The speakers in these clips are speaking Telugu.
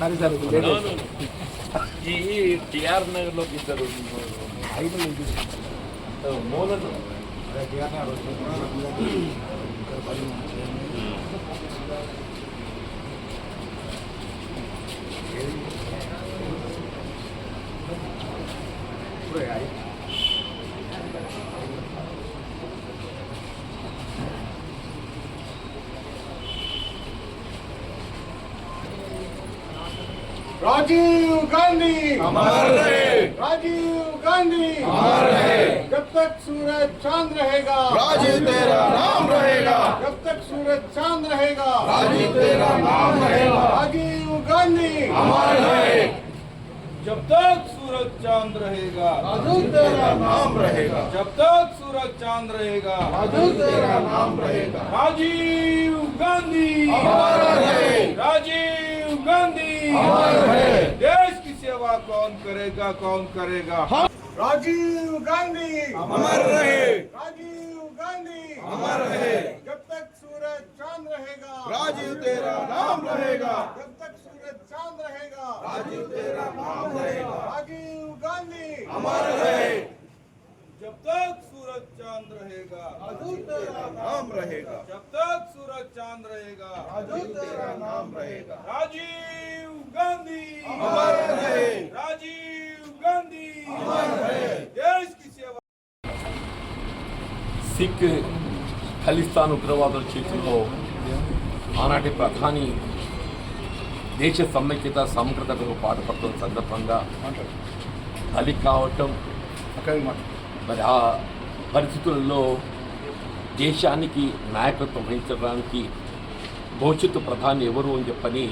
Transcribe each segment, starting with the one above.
సరే సరే ఈ టిఆర్ నగర్లోకి ఇద్దరు ఐదు నుంచి మూలను राजीव गांधी। अमर रहे। राजीव गांधी। अमर रहे। जब तक सूरज चाँद रहेगा। राजीव तेरा नाम रहेगा। जब तक सूरज चाँद रहेगा। राजीव तेरा नाम रहेगा। राजीव गांधी। अमर रहे। जब तक सूरज चाँद रहेगा। राजीव तेरा नाम रहेगा। जब तक सूरज चाँद रहेगा। राजीव तेरा नाम रहेगा। राजीव गांधी। अमर रहे। राजीव। गांधी। रहे देश की सेवा कौन करेगा कौन करेगा? राजीव गांधी। अमर रहे। राजीव गांधी। अमर रहे। जब तक सूरज चाँद रहेगा। राजीव तेरा नाम रहेगा। जब तक सूरज चाँद रहेगा। राजीव तेरा नाम रहेगा। राजीव गांधी। अमर रहे। जब तक सूरज चांद रहेगा राजीव तेरा नाम रहेगा जब तक सूरज चांद रहेगा राजीव तेरा नाम रहेगा राजीव गांधी अमर रहे राजीव गांधी अमर रहे देश की सेवा సిక్ ఖలిస్తాన్ ఉగ్రవాదుల చేతుల్లో ఆనాటి ప్రధాని దేశ సమైక్యత సమగ్రతకు పాటుపడుతున్న సందర్భంగా బలి కావటం మరి ఆ పరిస్థితుల్లో దేశానికి నాయకత్వం వహించడానికి భవిష్యత్తు ప్రధాని ఎవరు అని చెప్పని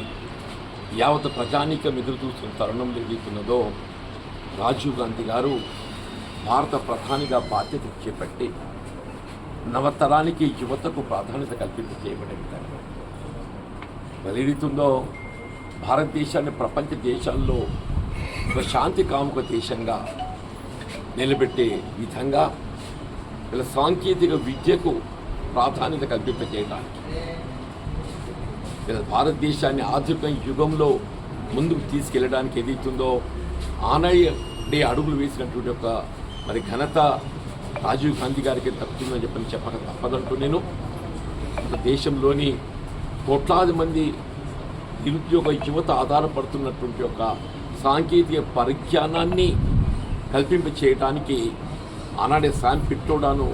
యావత్ ప్రజానీకం ఎదురు చూస్తున్న తరుణం ఎదుగుతున్నదో రాజీవ్ గాంధీ గారు భారత ప్రధానిగా బాధ్యత చేపట్టి నవతరానికి యువతకు ప్రాధాన్యత కల్పింప చేయబడిన విధంగా మరి భారతదేశాన్ని ప్రపంచ దేశాల్లో ఒక శాంతి కాముక దేశంగా నిలబెట్టే విధంగా ఇలా సాంకేతిక విద్యకు ప్రాధాన్యత కల్పింపజేయడానికి ఇలా భారతదేశాన్ని ఆధునిక యుగంలో ముందుకు తీసుకెళ్ళడానికి ఏదైతుందో ఆనాడే అడుగులు వేసినటువంటి ఒక మరి ఘనత రాజీవ్ గాంధీ గారికి తప్పుతుందని చెప్పని చెప్పక తప్పదంటూ నేను. దేశంలోని కోట్లాది మంది నిరుద్యోగ యువత ఆధారపడుతున్నటువంటి ఒక సాంకేతిక పరిజ్ఞానాన్ని కల్పింప చేయడానికి ఆనాడే శాన్ పిట్టోడాను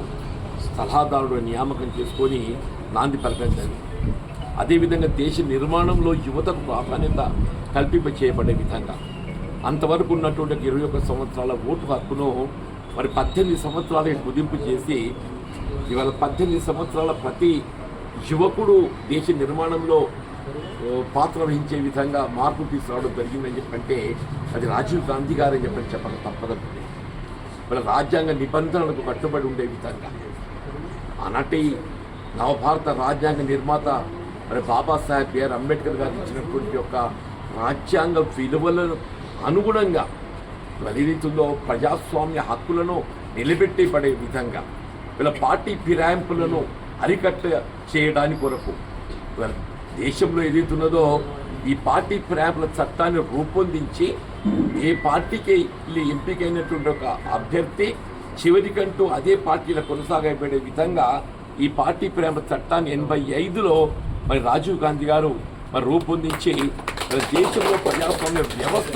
సలహాదారుడు నియామకం చేసుకొని నాంది పలకరించింది అదేవిధంగా దేశ నిర్మాణంలో యువతకు ప్రాధాన్యత కల్పింప చేయబడే విధంగా అంతవరకు ఉన్నటువంటి ఇరవై ఒక్క సంవత్సరాల ఓటు హక్కును మరి పద్దెనిమిది సంవత్సరాలకి కుదింపు చేసి ఇవాళ పద్దెనిమిది సంవత్సరాల ప్రతి యువకుడు దేశ నిర్మాణంలో పాత్ర వహించే విధంగా మార్పు తీసుకురావడం జరిగిందని చెప్పంటే అది రాజీవ్ గాంధీ గారని చెప్పని చెప్పక తప్పదండి మన రాజ్యాంగ నిబంధనలకు కట్టుబడి ఉండే విధంగా. ఆనాటి నవభారత రాజ్యాంగ నిర్మాత మరి బాబాసాహెబ్ బిఆర్ అంబేద్కర్ గారు ఇచ్చినటువంటి యొక్క రాజ్యాంగ విలువలను అనుగుణంగా ప్రతినిధుల్లో ప్రజాస్వామ్య హక్కులను నిలబెట్టి పడే విధంగా వీళ్ళ పార్టీ ఫిరాయింపులను అరికట్ట చేయడానికి కొరకు దేశంలో ఏదైతున్నదో ఈ పార్టీ ఫిరాయింపుల చట్టాన్ని రూపొందించి ఏ పార్టీకి ఎంపికైనటువంటి ఒక అభ్యర్థి చివరికంటూ అదే పార్టీలో కొనసాగబడే విధంగా ఈ పార్టీ ప్రేమ చట్టాన్ని ఎనభై ఐదులో మరి రాజీవ్ గాంధీ గారు మరి రూపొందించి మన దేశంలో ప్రజాస్వామ్య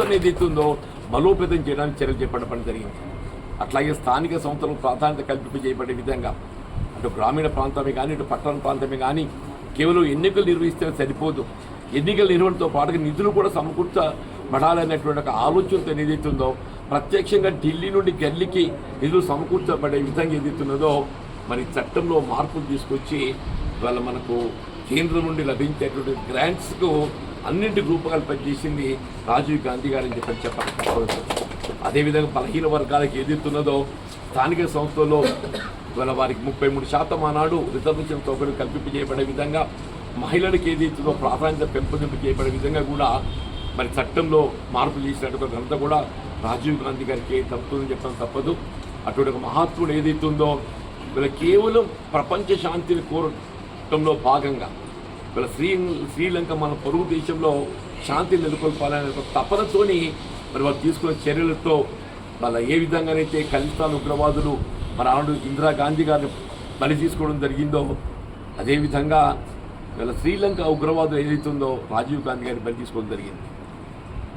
అనేది ఏదైతుందో బలోపేతం చేయడానికి చర్యలు చేపట్టడం జరిగింది. అట్లాగే స్థానిక సంస్థలకు ప్రాధాన్యత కల్పింప చేయబడే విధంగా అటు గ్రామీణ ప్రాంతమే కానీ ఇటు పట్టణ ప్రాంతమే కానీ కేవలం ఎన్నికలు నిర్వహిస్తే సరిపోదు. ఎన్నికల నిర్వహణతో పాటుగా నిధులు కూడా పడాలనేటువంటి ఒక ఆలోచనతో ఏదైతుందో ప్రత్యక్షంగా ఢిల్లీ నుండి గల్లీకి నిధులు సమకూర్చబడే విధంగా ఏదైతున్నదో మరి చట్టంలో మార్పులు తీసుకొచ్చి ఇవాళ మనకు కేంద్రం నుండి లభించేటువంటి గ్రాంట్స్కు అన్నింటి రూపకల్పన చేసింది రాజీవ్ గాంధీ గారని చెప్పని చెప్పక అదేవిధంగా బలహీన వర్గాలకు ఏదైతున్నదో స్థానిక సంస్థల్లో ఇవాళ వారికి ముప్పై మూడు శాతం ఆనాడు రిజర్వేషన్ సౌకర్యం కల్పింపజేయబడే విధంగా మహిళలకు ఏదైతుందో ప్రాధాన్యత పెంపొందింపు చేయబడే విధంగా కూడా మరి చట్టంలో మార్పులు చేసినట్టు ఘనత కూడా రాజీవ్ గాంధీ గారికి తప్పుతుందని చెప్పడం తప్పదు. అటువంటి ఒక మహాత్ముడు ఏదైతే ఉందో వీళ్ళ కేవలం ప్రపంచ శాంతిని కోరటంలో భాగంగా వీళ్ళ శ్రీ శ్రీలంక మన పొరుగు దేశంలో శాంతిని నెలకొల్పాలనే ఒక తపనతోని మరి వాళ్ళు తీసుకున్న చర్యలతో వాళ్ళ ఏ విధంగానైతే ఖలిస్తాన్ ఉగ్రవాదులు మన ఆనాడు ఇందిరాగాంధీ గారిని బలి తీసుకోవడం జరిగిందో అదేవిధంగా వీళ్ళ శ్రీలంక ఉగ్రవాదులు ఏదైతుందో రాజీవ్ గాంధీ గారిని బలి తీసుకోవడం జరిగింది.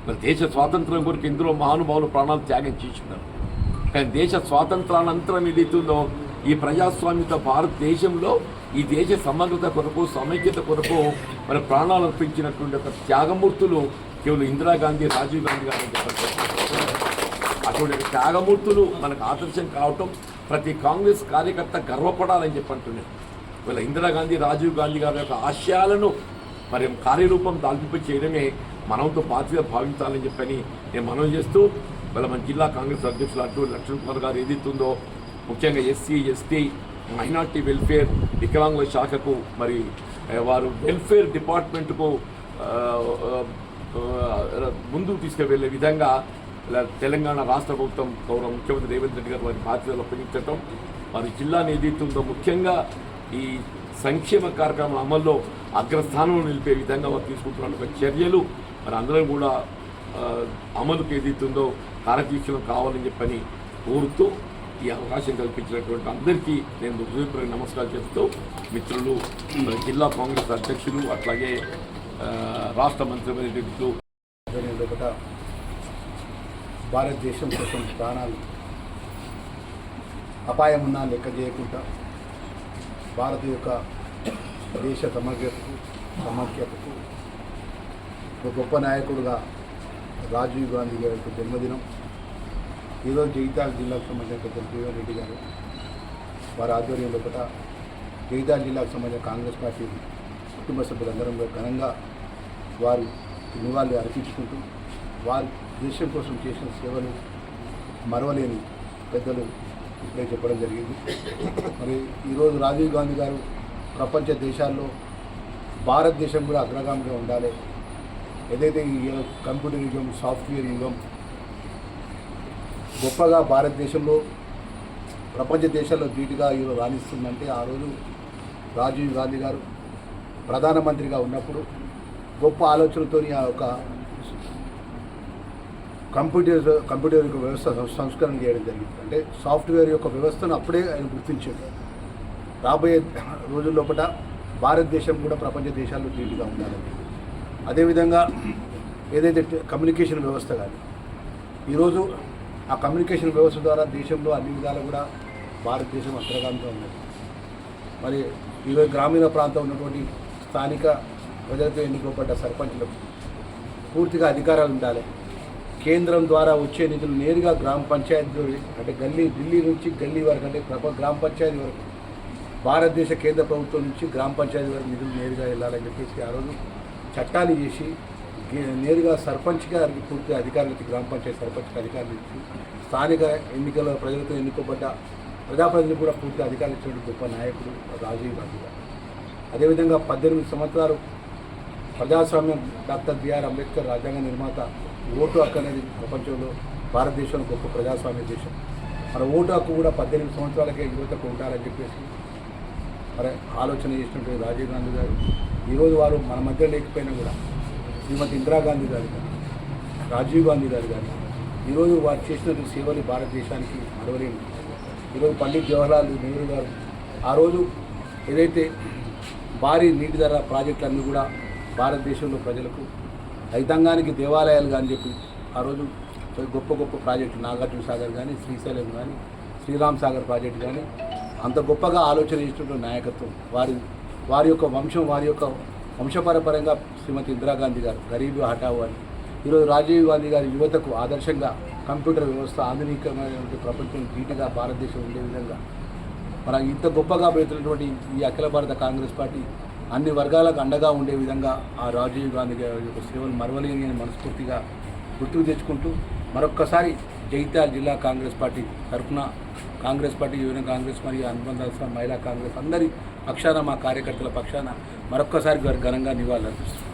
మరి దేశ స్వాతంత్రం కొరకు ఇందులో మహానుభావులు ప్రాణాలు త్యాగం చేస్తున్నారు. కానీ దేశ స్వాతంత్రానంతరం ఏదైతుందో ఈ ప్రజాస్వామ్యత భారతదేశంలో ఈ దేశ సమగ్రత కొరకు సమైక్యత కొరకు మరి ప్రాణాలు అర్పించినటువంటి ఒక త్యాగమూర్తులు కేవలం ఇందిరాగాంధీ రాజీవ్ గాంధీ గారు అటువంటి త్యాగమూర్తులు మనకు ఆదర్శం కావటం ప్రతి కాంగ్రెస్ కార్యకర్త గర్వపడాలని చెప్పి ఇవాళ ఇందిరాగాంధీ రాజీవ్ గాంధీ గారి యొక్క ఆశయాలను మరి కార్యరూపం దాల్పిపై చేయడమే మనంతో బాధ్యత భావించాలని చెప్పని నేను మనం చేస్తూ వాళ్ళ మన జిల్లా కాంగ్రెస్ అధ్యక్షులు అటు లక్ష్మణ్ కుమార్ గారు ఏదైతుందో ముఖ్యంగా ఎస్సీ ఎస్టీ మైనార్టీ వెల్ఫేర్ వికలాంగుల శాఖకు మరి వారు వెల్ఫేర్ డిపార్ట్మెంట్కు ముందుకు తీసుకువెళ్ళే విధంగా ఇలా తెలంగాణ రాష్ట్ర ప్రభుత్వం గౌరవ ముఖ్యమంత్రి రేవంత్ రెడ్డి గారు వారి బాధ్యతలు అప్పగించడం వారి జిల్లాను ఏదైతుందో ముఖ్యంగా ఈ సంక్షేమ కార్యక్రమం అమల్లో అగ్రస్థానంలో నిలిపే విధంగా వారు తీసుకుంటున్న చర్యలు మరి అందరం కూడా అమలుకు ఏదైతుందో కార్యదీక్షలు కావాలని చెప్పని కోరుతూ ఈ అవకాశం కల్పించినటువంటి అందరికీ నేను హృదయపూర్వక నమస్కారం చేస్తూ మిత్రులు జిల్లా కాంగ్రెస్ అధ్యక్షులు అట్లాగే రాష్ట్ర మంత్రివర్యులు ఆధ్వర్యంలో ఒకట భారతదేశం కోసం ప్రాణాలు అపాయం ఉన్నా లెక్క చేయకుండా భారత యొక్క దేశ సమగ్రతకు సమాఖ్యతకు ఒక గొప్ప నాయకుడుగా రాజీవ్ గాంధీ గారి యొక్క జన్మదినం. ఈరోజు జగిత్యాల జిల్లాకు సంబంధించిన జీవన్ రెడ్డి గారు వారి ఆధ్వర్యంలో ఒకట. జగిత్యాల జిల్లాకు సంబంధించిన కాంగ్రెస్ పార్టీ కుటుంబ సభ్యులందరం ఘనంగా వారు నివాళులు అర్పించుకుంటూ వారు దేశం కోసం చేసిన సేవలు మరవలేని పెద్దలు ఇప్పుడే చెప్పడం జరిగింది. మరి ఈరోజు రాజీవ్ గాంధీ గారు ప్రపంచ దేశాల్లో భారతదేశం కూడా అగ్రగామిగా ఉండాలి. ఏదైతే ఈ కంప్యూటర్ యుగం సాఫ్ట్వేర్ యుగం గొప్పగా భారతదేశంలో ప్రపంచ దేశాల్లో ధీటుగా ఈరోజు రాణిస్తుందంటే ఆ రోజు రాజీవ్ గాంధీ గారు ప్రధానమంత్రిగా ఉన్నప్పుడు గొప్ప ఆలోచనతో ఆ యొక్క కంప్యూటర్ కంప్యూటర్ యొక్క వ్యవస్థ సంస్కరణ చేయడం జరిగింది. అంటే సాఫ్ట్వేర్ యొక్క వ్యవస్థను అప్పుడే ఆయన గుర్తించాడు రాబోయే రోజుల లోపల భారతదేశం కూడా ప్రపంచ దేశాల్లో ధీటుగా ఉండాలని అదేవిధంగా ఏదైతే కమ్యూనికేషన్ వ్యవస్థ కానీ ఈరోజు ఆ కమ్యూనికేషన్ వ్యవస్థ ద్వారా దేశంలో అన్ని విధాలు కూడా భారతదేశం అగ్రగామిగా ఉన్నది. మరి ఈరోజు గ్రామీణ ప్రాంతం ఉన్నటువంటి స్థానిక ప్రజలతో ఎన్నుకోబడ్డ సర్పంచులకు పూర్తిగా అధికారాలు ఉండాలి. కేంద్రం ద్వారా వచ్చే నిధులు నేరుగా గ్రామ పంచాయతీ అంటే గల్లీ ఢిల్లీ నుంచి గల్లీ వరకు అంటే ప్రప- గ్రామ పంచాయతీ వరకు. భారతదేశ కేంద్ర ప్రభుత్వం నుంచి గ్రామ పంచాయతీ వరకు నిధులు నేరుగా వెళ్ళాలని చెప్పేసి ఆ రోజు చట్టాలు చేసి నేరుగా సర్పంచ్ గారికి పూర్తి అధికారులు ఇచ్చి గ్రామ పంచాయతీ సర్పంచ్కి అధికారులు ఇచ్చి స్థానిక ఎన్నికల ప్రజలతో ఎన్నుకోబడ్డ ప్రజాప్రతినిధులు కూడా పూర్తి అధికారులు ఇచ్చినటువంటి గొప్ప నాయకుడు రాజీవ్ గాంధీ గారు. అదేవిధంగా పద్దెనిమిది సంవత్సరాలు ప్రజాస్వామ్యం డాక్టర్ బిఆర్ అంబేద్కర్ రాజ్యాంగ నిర్మాత ఓటు హక్కు అనేది ప్రపంచంలో భారతదేశంలో గొప్ప ప్రజాస్వామ్య దేశం. మన ఓటు హక్కు కూడా పద్దెనిమిది సంవత్సరాలకే యువతకు ఉండాలని చెప్పేసి మరి ఆలోచన చేసినటువంటి రాజీవ్ గాంధీ గారు. ఈరోజు వారు మన మధ్య లేకపోయినా కూడా శ్రీమతి ఇందిరాగాంధీ గారు కానీ రాజీవ్ గాంధీ గారు కానీ ఈరోజు వారు చేసినటువంటి సేవలు భారతదేశానికి మరవలేని ఈరోజు పండిత్ జవహర్లాల్ నెహ్రూ గారు ఆ రోజు ఏదైతే భారీ నీటి ధర ప్రాజెక్టులన్నీ కూడా భారతదేశంలో ప్రజలకు రైతాంగానికి దేవాలయాలు కానీ చెప్పి ఆ రోజు గొప్ప గొప్ప ప్రాజెక్టులు నాగార్జున సాగర్ కానీ శ్రీశైలం కానీ శ్రీరామ్ సాగర్ ప్రాజెక్టు కానీ అంత గొప్పగా ఆలోచన చేసినటువంటి నాయకత్వం వారి వారి యొక్క వంశం వారి యొక్క వంశపరపరంగా శ్రీమతి ఇందిరాగాంధీ గారు గరీబ్ హఠావు అని. ఈరోజు రాజీవ్ గాంధీ గారి యువతకు ఆదర్శంగా కంప్యూటర్ వ్యవస్థ ఆధునికమైనటువంటి ప్రపంచం ధీటుగా భారతదేశం ఉండే విధంగా. మన ఇంత గొప్పగా పెడుతున్నటువంటి ఈ అఖిల భారత కాంగ్రెస్ పార్టీ అన్ని వర్గాలకు అండగా ఉండే విధంగా ఆ రాజీవ్ గాంధీ గారి యొక్క సేవలు మరవలేని అని మనస్ఫూర్తిగా గుర్తుకు తెచ్చుకుంటూ మరొక్కసారి జగిత్యాల జిల్లా కాంగ్రెస్ పార్టీ తరఫున కాంగ్రెస్ పార్టీ యువన కాంగ్రెస్ మరియు అనుబంధ మహిళా కాంగ్రెస్ అందరి పక్షాన మా కార్యకర్తల పక్షాన మరొక్కసారి ఘనంగా నివాళులు అర్పిస్తున్నాం